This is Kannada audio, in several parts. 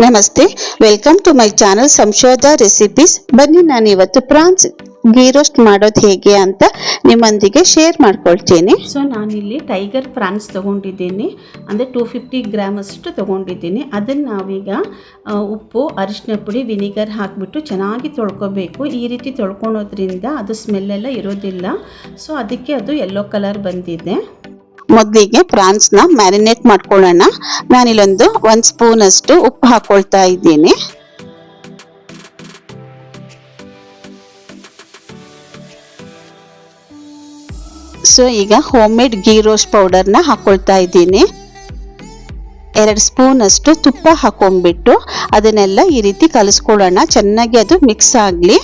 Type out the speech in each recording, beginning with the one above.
ನಮಸ್ತೆ welcome to my channel Samshodha recipes ಬನ್ನಿ ನಾನು ಇವತ್ತು ಪ್ರಾನ್ಸ್ ಗೀ ರೋಸ್ಟ್ ಮಾಡೋದು ಹೇಗೆ ಅಂತ ನಿಮ್ಮೊಂದಿಗೆ ಶೇರ್ ಮಾಡ್ಕೊಳ್ತೀನಿ. ಸೊ ನಾನಿಲ್ಲಿ ಟೈಗರ್ ಪ್ರಾನ್ಸ್ ತೊಗೊಂಡಿದ್ದೀನಿ. ಅಂದರೆ ಟೂ ಫಿಫ್ಟಿ ಗ್ರಾಮ್ ಅಷ್ಟು ತೊಗೊಂಡಿದ್ದೀನಿ. ಅದನ್ನು ನಾವೀಗ ಉಪ್ಪು, ಅರಿಶಿನ ಪುಡಿ ವಿನಿಗರ್ ಹಾಕಿಬಿಟ್ಟು ಚೆನ್ನಾಗಿ ತೊಳ್ಕೊಬೇಕು. ಈ ರೀತಿ ತೊಳ್ಕೊಳೋದ್ರಿಂದ ಅದು ಸ್ಮೆಲ್ಲೆಲ್ಲ ಇರೋದಿಲ್ಲ. ಸೊ ಅದಕ್ಕೆ ಅದು ಯೆಲ್ಲೋ ಕಲರ್ ಬಂದಿದೆ. ಮೊದಲಿಗೆ ಪ್ರಾನ್ಸ್ನ ಮ್ಯಾರಿನೇಟ್ ಮಾಡ್ಕೊಳ್ಳೋಣ. ನಾನಿಲ್ಲೊಂದು ಒಂದು ಸ್ಪೂನ್ ಅಷ್ಟು ಉಪ್ಪು ಹಾಕೊಳ್ತಾ ಇದ್ದೀನಿ. ಸೊ ಈಗ ಹೋಮ್ ಮೇಡ್ ಗೀ ರೋಸ್ಟ್ ಪೌಡರ್ನ ಹಾಕೊಳ್ತಾ ಇದ್ದೀನಿ. ಎರಡು ಸ್ಪೂನ್ ಅಷ್ಟು ತುಪ್ಪ ಹಾಕೊಂಡ್ಬಿಟ್ಟು ಅದನ್ನೆಲ್ಲ ಈ ರೀತಿ ಕಲಿಸ್ಕೊಳ್ಳೋಣ. ಚೆನ್ನಾಗಿ ಅದು ಮಿಕ್ಸ್ ಆಗಲಿ.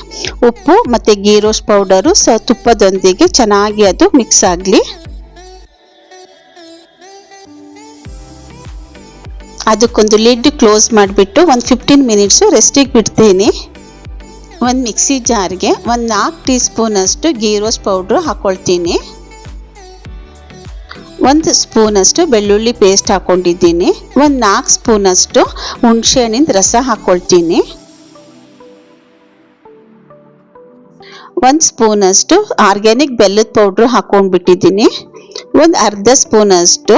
ಉಪ್ಪು ಮತ್ತು ಗೀ ರೋಸ್ಟ್ ಪೌಡರು ಸ ತುಪ್ಪದೊಂದಿಗೆ ಚೆನ್ನಾಗಿ ಅದು ಮಿಕ್ಸ್ ಆಗಲಿ. ಅದಕ್ಕೊಂದು ಲಿಡ್ ಕ್ಲೋಸ್ ಮಾಡಿಬಿಟ್ಟು ಒಂದು ಫಿಫ್ಟೀನ್ ಮಿನಿಟ್ಸು ರೆಸ್ಟಿಗೆ ಬಿಡ್ತೀನಿ ಒಂದು ಮಿಕ್ಸಿ ಜಾರ್ಗೆ ಒಂದು ನಾಲ್ಕು ಟೀ ಸ್ಪೂನ್ ಅಷ್ಟು ಗೀ ರೋಸ್ ಪೌಡ್ರು ಹಾಕ್ಕೊಳ್ತೀನಿ ಒಂದು ಸ್ಪೂನಷ್ಟು ಬೆಳ್ಳುಳ್ಳಿ ಪೇಸ್ಟ್ ಹಾಕ್ಕೊಂಡಿದ್ದೀನಿ ಒಂದು ನಾಲ್ಕು ಸ್ಪೂನಷ್ಟು ಹುಣಸೆ ಹಣ್ಣಿಂದ ರಸ ಹಾಕ್ಕೊಳ್ತೀನಿ ಒಂದು ಸ್ಪೂನಷ್ಟು ಆರ್ಗ್ಯಾನಿಕ್ ಬೆಲ್ಲದ ಪೌಡ್ರು ಹಾಕ್ಕೊಂಡ್ಬಿಟ್ಟಿದ್ದೀನಿ ಒಂದು ಅರ್ಧ ಸ್ಪೂನಷ್ಟು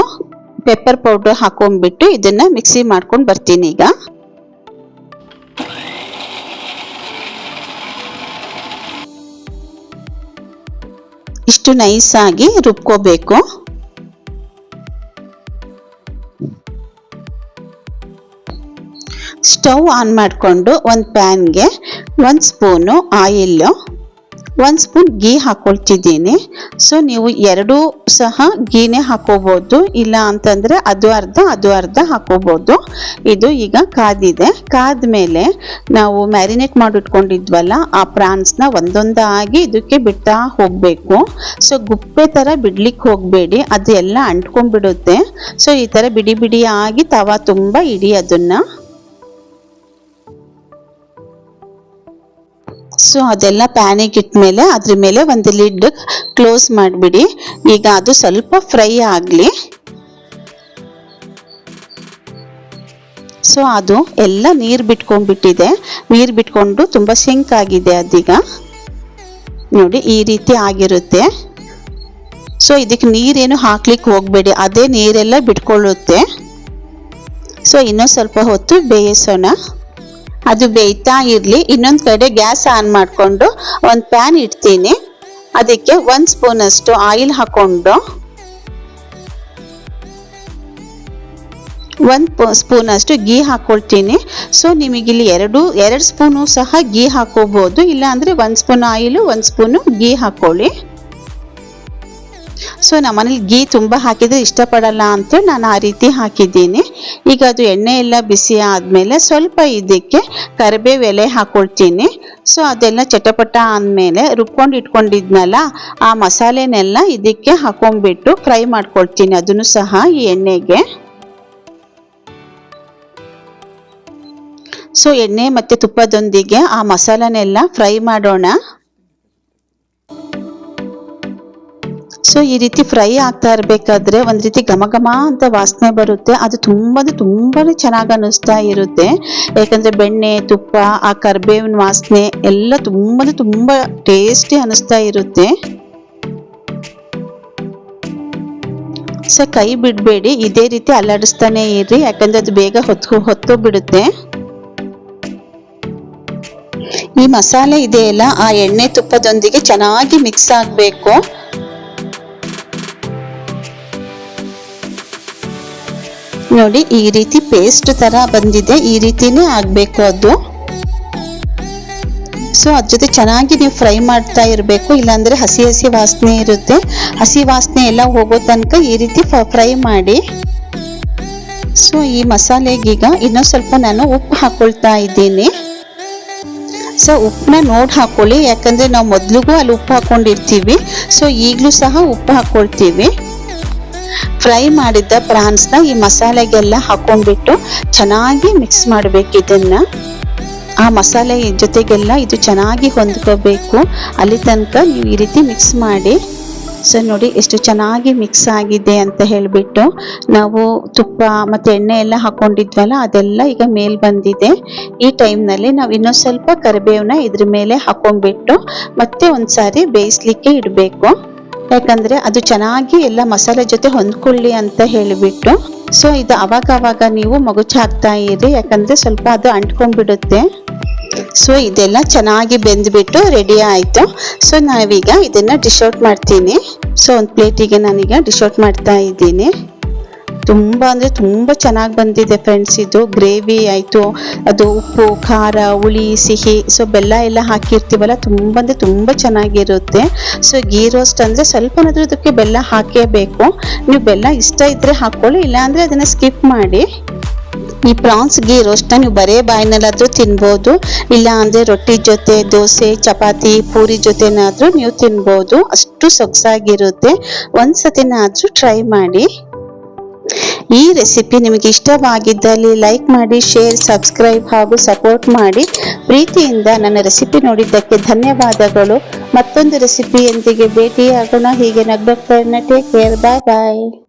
ಪೆಪ್ಪರ್ ಪೌಡ್ರ್ ಹಾಕೊಂಡ್ಬಿಟ್ಟು ಇದನ್ನು ಮಿಕ್ಸಿ ಮಾಡ್ಕೊಂಡು ಬರ್ತೀನಿ ಈಗ. ಇಷ್ಟು ನೈಸಾಗಿ ರುಬ್ಕೋಬೇಕು. ಸ್ಟವ್ ಆನ್ ಮಾಡಿಕೊಂಡು ಒಂದು ಪ್ಯಾನ್ಗೆ ಒಂದು ಸ್ಪೂನು ಆಯಿಲ್ಲು ಒಂದು ಸ್ಪೂನ್ ಗೀ ಹಾಕೊಳ್ತಿದ್ದೀನಿ. ಸೊ ನೀವು ಎರಡೂ ಸಹ ಗೀನೇ ಹಾಕೋಬೋದು. ಇಲ್ಲ ಅಂತಂದರೆ ಅದು ಅರ್ಧ ಅದು ಅರ್ಧ ಹಾಕೋಬೋದು. ಇದು ಈಗ ಕಾದಿದೆ. ಕಾದ ಮೇಲೆ ನಾವು ಮ್ಯಾರಿನೇಟ್ ಮಾಡಿಟ್ಕೊಂಡಿದ್ವಲ್ಲ, ಆ ಪ್ರಾನ್ಸ್ನ ಒಂದೊಂದಾಗಿ ಇದಕ್ಕೆ ಬಿಟ್ಟಾ ಹೋಗಬೇಕು. ಸೊ ಗುಪ್ಪೆ ಥರ ಬಿಡ್ಲಿಕ್ಕೆ ಹೋಗಬೇಡಿ. ಅದು ಎಲ್ಲ ಅಂಟ್ಕೊಂಡ್ಬಿಡುತ್ತೆ. ಸೊ ಈ ಥರ ಬಿಡಿ ಬಿಡಿಯಾಗಿ ತವ ತುಂಬ ಇಡಿ ಅದನ್ನು. ಸೊ ಅದೆಲ್ಲ ಪ್ಯಾನಿಗೆ ಇಟ್ಮೇಲೆ ಅದ್ರ ಮೇಲೆ ಒಂದು ಲಿಡ್ ಕ್ಲೋಸ್ ಮಾಡಿಬಿಡಿ. ಈಗ ಅದು ಸ್ವಲ್ಪ ಫ್ರೈ ಆಗಲಿ. ಸೊ ಅದು ಎಲ್ಲ ನೀರು ಬಿಟ್ಕೊಂಡ್ಬಿಟ್ಟಿದೆ. ನೀರು ಬಿಟ್ಕೊಂಡು ತುಂಬ ಸಿಂಕ್ ಆಗಿದೆ ಅದೀಗ. ನೋಡಿ, ಈ ರೀತಿ ಆಗಿರುತ್ತೆ. ಸೊ ಇದಕ್ಕೆ ನೀರೇನು ಹಾಕ್ಲಿಕ್ಕೆ ಹೋಗಬೇಡಿ. ಅದೇ ನೀರೆಲ್ಲ ಬಿಟ್ಕೊಳ್ಳುತ್ತೆ. ಸೊ ಇನ್ನೂ ಸ್ವಲ್ಪ ಹೊತ್ತು ಬೇಯಿಸೋಣ. ಅದು ಬೇಯ್ತಾ ಇರಲಿ. ಇನ್ನೊಂದು ಕಡೆ ಗ್ಯಾಸ್ ಆನ್ ಮಾಡಿಕೊಂಡು ಒಂದು ಪ್ಯಾನ್ ಇಡ್ತೀನಿ. ಅದಕ್ಕೆ ಒಂದು ಸ್ಪೂನ್ ಅಷ್ಟು ಆಯಿಲ್ ಹಾಕ್ಕೊಂಡು ಒಂದು ಸ್ಪೂನ್ ಅಷ್ಟು ಗೀ ಹಾಕೊಳ್ತೀನಿ. ಸೊ ನಿಮಗಿಲ್ಲಿ ಎರಡು ಎರಡು ಸ್ಪೂನು ಸಹ ಗೀ ಹಾಕೋಬಹುದು ಇಲ್ಲಾಂದರೆ ಒಂದು ಸ್ಪೂನ್ ಆಯಿಲು, ಒಂದು ಸ್ಪೂನು ಗೀ ಹಾಕೊಳ್ಳಿ. ಸೊ ನಮ್ಮನೇಲಿ ಗೀ ತುಂಬ ಹಾಕಿದರೆ ಇಷ್ಟಪಡಲ್ಲ ಅಂತ ನಾನು ಆ ರೀತಿ ಹಾಕಿದ್ದೀನಿ. ಈಗ ಅದು ಎಣ್ಣೆ ಎಲ್ಲ ಬಿಸಿ ಆದಮೇಲೆ ಸ್ವಲ್ಪ ಇದಕ್ಕೆ ಕರಿಬೇವು ಎಲೆ ಹಾಕ್ಕೊಳ್ತೀನಿ ಸೊ ಅದೆಲ್ಲ ಚಟಪಟ ಅಂದಮೇಲೆ ರುಬ್ಕೊಂಡು ಇಟ್ಕೊಂಡಿದ್ನಲ್ಲ, ಆ ಮಸಾಲೆನೆಲ್ಲ ಇದಕ್ಕೆ ಹಾಕೊಂಡ್ಬಿಟ್ಟು ಫ್ರೈ ಮಾಡ್ಕೊಳ್ತೀನಿ ಅದನ್ನು ಸಹ ಈ ಎಣ್ಣೆಗೆ. ಸೊ ಎಣ್ಣೆ ಮತ್ತು ತುಪ್ಪದೊಂದಿಗೆ ಆ ಮಸಾಲನೆಲ್ಲ ಫ್ರೈ ಮಾಡೋಣ. ಸೊ ಈ ರೀತಿ ಫ್ರೈ ಆಗ್ತಾ ಇರಬೇಕಾದ್ರೆ ಒಂದು ರೀತಿ ಘಮ ಘಮ ಅಂತ ವಾಸನೆ ಬರುತ್ತೆ. ಅದು ತುಂಬ ತುಂಬಾ ಚೆನ್ನಾಗಿ ಅನ್ನಿಸ್ತಾ ಇರುತ್ತೆ. ಯಾಕಂದರೆ ಬೆಣ್ಣೆ, ತುಪ್ಪ, ಆ ಕರ್ಬೇವಿನ ವಾಸನೆ ಎಲ್ಲ ತುಂಬ ತುಂಬ ಟೇಸ್ಟಿ ಅನ್ನಿಸ್ತಾ ಇರುತ್ತೆ. ಸೊ ಕೈ ಬಿಡಬೇಡಿ. ಇದೇ ರೀತಿ ಅಲ್ಲಾಡಿಸ್ತಾನೆ ಇರ್ರಿ. ಯಾಕಂದರೆ ಅದು ಬೇಗ ಹೊತ್ತು ಹೊತ್ತು ಬಿಡುತ್ತೆ ಈ ಮಸಾಲೆ ಇದೆಯಲ್ಲ, ಆ ಎಣ್ಣೆ ತುಪ್ಪದೊಂದಿಗೆ ಚೆನ್ನಾಗಿ ಮಿಕ್ಸ್ ಆಗಬೇಕು. ನೋಡಿ, ಈ ರೀತಿ ಪೇಸ್ಟ್ ಥರ ಬಂದಿದೆ. ಈ ರೀತಿನೇ ಆಗಬೇಕು ಅದು. ಸೊ ಅದ್ರ ಜೊತೆ ಚೆನ್ನಾಗಿ ನೀವು ಫ್ರೈ ಮಾಡ್ತಾ ಇರಬೇಕು. ಇಲ್ಲಾಂದರೆ ಹಸಿ ಹಸಿ ವಾಸನೆ ಇರುತ್ತೆ. ಹಸಿ ವಾಸನೆ ಎಲ್ಲ ಹೋಗೋ ತನಕ ಈ ರೀತಿ ಫ್ರೈ ಮಾಡಿ. ಸೊ ಈ ಮಸಾಲೆಗೀಗ ಇನ್ನೂ ಸ್ವಲ್ಪ ನಾನು ಉಪ್ಪು ಹಾಕೊಳ್ತಾ ಇದ್ದೀನಿ. ಸೊ ಉಪ್ಪನ್ನ ನೋಡಿ ಹಾಕೊಳ್ಳಿ. ಯಾಕಂದರೆ ನಾವು ಮೊದಲಿಗೂ ಅಲ್ಲಿ ಉಪ್ಪು ಹಾಕೊಂಡಿರ್ತೀವಿ. ಸೊ ಈಗಲೂ ಸಹ ಉಪ್ಪು ಹಾಕೊಳ್ತೀವಿ. ಫ್ರೈ ಮಾಡಿದ್ದ ಪ್ರಾನ್ಸ್ನ ಈ ಮಸಾಲೆಗೆಲ್ಲ ಹಾಕೊಂಡ್ಬಿಟ್ಟು ಚೆನ್ನಾಗಿ ಮಿಕ್ಸ್ ಮಾಡಬೇಕು ಇದನ್ನ. ಆ ಮಸಾಲೆ ಜೊತೆಗೆಲ್ಲ ಇದು ಚೆನ್ನಾಗಿ ಹೊಂದ್ಕೋಬೇಕು. ಅಲ್ಲಿ ತನಕ ನೀವು ಈ ರೀತಿ ಮಿಕ್ಸ್ ಮಾಡಿ. ಸೊ ನೋಡಿ ಎಷ್ಟು ಚೆನ್ನಾಗಿ ಮಿಕ್ಸ್ ಆಗಿದೆ ಅಂತ ಹೇಳಿಬಿಟ್ಟು ನಾವು ತುಪ್ಪ ಮತ್ತು ಎಣ್ಣೆ ಎಲ್ಲ ಹಾಕೊಂಡಿದ್ವಲ್ಲ ಅದೆಲ್ಲ ಈಗ ಮೇಲ್ ಬಂದಿದೆ. ಈ ಟೈಮ್ನಲ್ಲಿ ನಾವು ಇನ್ನೊಂದು ಸ್ವಲ್ಪ ಕರಿಬೇವನ್ನ ಇದ್ರ ಮೇಲೆ ಹಾಕೊಂಡ್ಬಿಟ್ಟು ಮತ್ತೆ ಒಂದ್ಸಾರಿ ಬೇಯಿಸ್ಲಿಕ್ಕೆ ಇಡಬೇಕು. ಯಾಕಂದ್ರೆ ಅದು ಚೆನ್ನಾಗಿ ಎಲ್ಲ ಮಸಾಲೆ ಜೊತೆ ಹೊಂದ್ಕೊಳ್ಳಿ ಅಂತ ಹೇಳಿಬಿಟ್ಟು. ಸೊ ಇದು ಅವಾಗ ಅವಾಗ ನೀವು ಮಗುಚ್ ಹಾಕ್ತಾ ಇರಿ, ಯಾಕಂದ್ರೆ ಸ್ವಲ್ಪ ಅದು ಅಂಟ್ಕೊಂಡ್ಬಿಡುತ್ತೆ. ಸೊ ಇದೆಲ್ಲ ಚೆನ್ನಾಗಿ ಬೆಂದ್ಬಿಟ್ಟು ರೆಡಿ ಆಯಿತು. ಸೊ ನಾವೀಗ ಇದನ್ನ ಡಿಶ್ ಔಟ್ ಮಾಡ್ತೀನಿ. ಸೊ ಒಂದು ಪ್ಲೇಟಿಗೆ ನಾನೀಗ ಡಿಶ್ ಔಟ್ ಮಾಡ್ತಾ ಇದ್ದೀನಿ. ತುಂಬ ಅಂದರೆ ತುಂಬ ಚೆನ್ನಾಗಿ ಬಂದಿದೆ ಫ್ರೆಂಡ್ಸ್ ಇದು. ಗ್ರೇವಿ ಆಯಿತು, ಅದು ಉಪ್ಪು, ಖಾರ, ಹುಳಿ, ಸಿಹಿ ಸೊ ಬೆಲ್ಲ ಎಲ್ಲ ಹಾಕಿರ್ತೀವಲ್ಲ, ತುಂಬ ಅಂದರೆ ತುಂಬ ಚೆನ್ನಾಗಿರುತ್ತೆ. ಸೊ ಗೀ ರೋಸ್ಟ್ ಅಂದರೆ ಸ್ವಲ್ಪನಾದರೂ ಅದಕ್ಕೆ ಬೆಲ್ಲ ಹಾಕೇಬೇಕು. ನೀವು ಬೆಲ್ಲ ಇಷ್ಟ ಇದ್ದರೆ ಹಾಕ್ಕೊಳ್ಳಿ ಇಲ್ಲಾಂದರೆ ಅದನ್ನು ಸ್ಕಿಪ್ ಮಾಡಿ. ಈ ಪ್ರಾನ್ಸ್ ಗೀ ರೋಸ್ಟ್ನ ನೀವು ಬರೇ ಬಾಯಿನಲ್ಲಾದರೂ ತಿನ್ಬೋದು. ಇಲ್ಲ ಅಂದರೆ ರೊಟ್ಟಿ ಜೊತೆ, ದೋಸೆ, ಚಪಾತಿ, ಪೂರಿ ಜೊತೆನಾದರೂ ನೀವು ತಿನ್ಬೋದು. ಅಷ್ಟು ಸೊಗಸಾಗಿರುತ್ತೆ. ಒಂದು ಸತಿನಾದರೂ ಟ್ರೈ ಮಾಡಿ. ಈ ರೆಸಿಪಿ ನಿಮಗೆ ಇಷ್ಟವಾಗಿದ್ದಲ್ಲಿ ಲೈಕ್ ಮಾಡಿ ಶೇರ್ ಸಬ್ಸ್ಕ್ರೈಬ್ ಹಾಗೂ ಸಪೋರ್ಟ್ ಮಾಡಿ. ಪ್ರೀತಿಯಿಂದ ನನ್ನ ರೆಸಿಪಿ ನೋಡಿದ್ದಕ್ಕೆ ಧನ್ಯವಾದಗಳು. ಮತ್ತೊಂದು ರೆಸಿಪಿಯೊಂದಿಗೆ ಭೇಟಿಯಾಗೋಣ. ಹೀಗೆ ನಗ್ನಗ್ತಾ ಟೇಕ್ ಕೇರ್ ಬಾಯ್ ಬಾಯ್